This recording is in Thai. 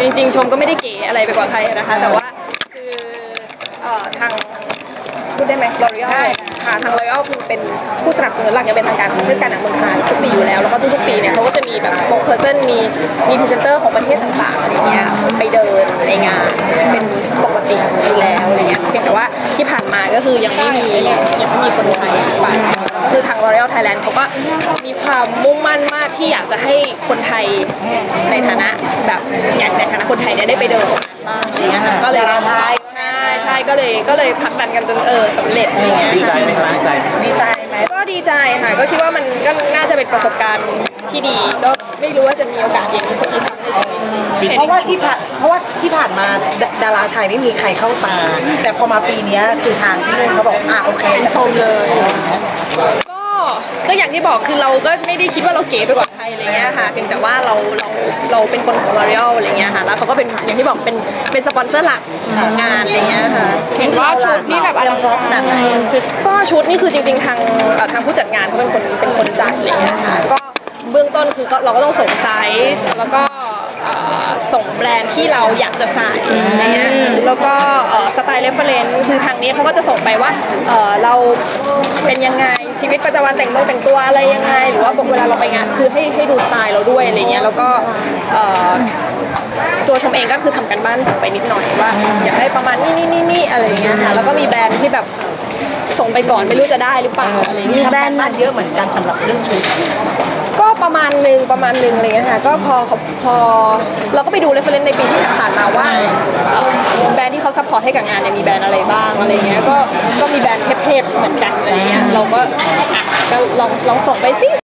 จริงๆ ชมก็ไม่ได้เก๋อะไรไปกว่าใครนะคะ แต่ว่าคือเอ่อทางพูดได้ไหมลอรีอ l ค่ะทางลอรีอ l คือเป็นผู้สนับสนุนหลักอย่างเป็นทางการของเทศกาลหนังเมืองคานทุกปีอยู่แล้ว แล้วก็ทุกๆปีเนี่ยเขาก็จะมีแบบ spokesperson มีมีพรีเซนเตอร์ของประเทศต่างๆอะไรเงี้ยไปเดินในงานเป็นปกติอยู่แล้วอะไรเงี้ยเพียงแต่ว่าที่ผ่านมาก็คือยังไม่มียังไม่มีคนไทยไปก็คือทาง L'Oreal Thailand เขาก็มีความมุ่งมั่นมากที่อยากจะให้คนไทยในฐานะแบบ อย่างในฐานะคนไทยเนี่ยได้ไปเดินบ้างอะไรเงี้ยค่ะก็เลยดาราไทย ใช่ใช่ก็เลยก็เลยผลักดันกันจนเออสำเร็จอะไรเงี้ยดีใจไหมครับดีใจไหมดีใจไหมก็ดีใจค่ะก็คิดว่ามันก็น่าจะเป็นประสบการณ์ที่ดี ก็ไม่รู้ว่าจะมีโอกาสอย่างนี้สักกี่ครั้งในชีวิตเพราะว่าที่ผ่านเพราะว่าที่ผ่านมาดาดาราไทยไม่มีใครเข้าตา แต่พอมาปีเนี้ยคือทางพี่นุ่นเขาบอกอะโอเคชมเลย ก็ก็ อย่างที่บอกคือเราก็ไม่ได้คิดว่าเราเก๋ไปกว่าใครอะไรเงี้ยค่ะเพียงแต่ว่าเราเราเราเป็นคนของ L'Oreal อะไรเงี้ยค่ะแล้วเขาก็เป็นอย่างที่บอกเป็นเป็นสปอนเซอร์หลักของงานอะไรเงี้ยค่ะเห็นว่าชุดนี่แบบอลังการขนาดไหนก็ชุดนี่คือจริง ๆ ทางทางผู้จัดงานเขาเป็นคนเป็นคนจัดอะไรเงี้ยค่ะก็เบื้องต้นคือเราก็ต้องส่งไซส์แล้วก็ส่งแบรนด์ที่เราอยากจะใส่อะไรเงี้ยแล้วก็สไตล์เรฟเฟรนซ์คือทางนี้เขาก็จะส่งไปว่าเราเป็นยังไง ชีวิตประจำวันแต่งตัวแต่งตัวอะไรยังไง หรือว่าเวลาเราไปงานคือให้ให้ดูสไตล์เราด้วยอะไรเงี้ยแล้วก็เอ่อตัวชมเองก็คือทำกันบ้านส่งไปนิดหน่อยว่า อยากได้ประมาณนี้นี่นี่นี่อะไรอย่างเงี้ยค่ะแล้วก็มีแบรนด์ที่แบบส่งไปก่อนไม่รู้จะได้หรือเปล่าอะไรอย่างเงี้ยแบรนด์มันเยอะเหมือนกันสำหรับเรื่องชุด ก็ประมาณหนึ่งประมาณหนึ่งอะไรเงี้ยค่ะก็พอพอเราก็ไปดูเรฟเฟรนซ์ในปีที่ผ่านมาว่าเอ่อแบรนด์ที่เขาซัพพอร์ตให้กับงานเนี่ยมีแบรนด์อะไรบ้างอะไรเงี้ยก็ก็มีแบรนด์ เทพๆเหมือนกันอะไรเงี้ยเราก็อะก็ลองลองส่งไปสิ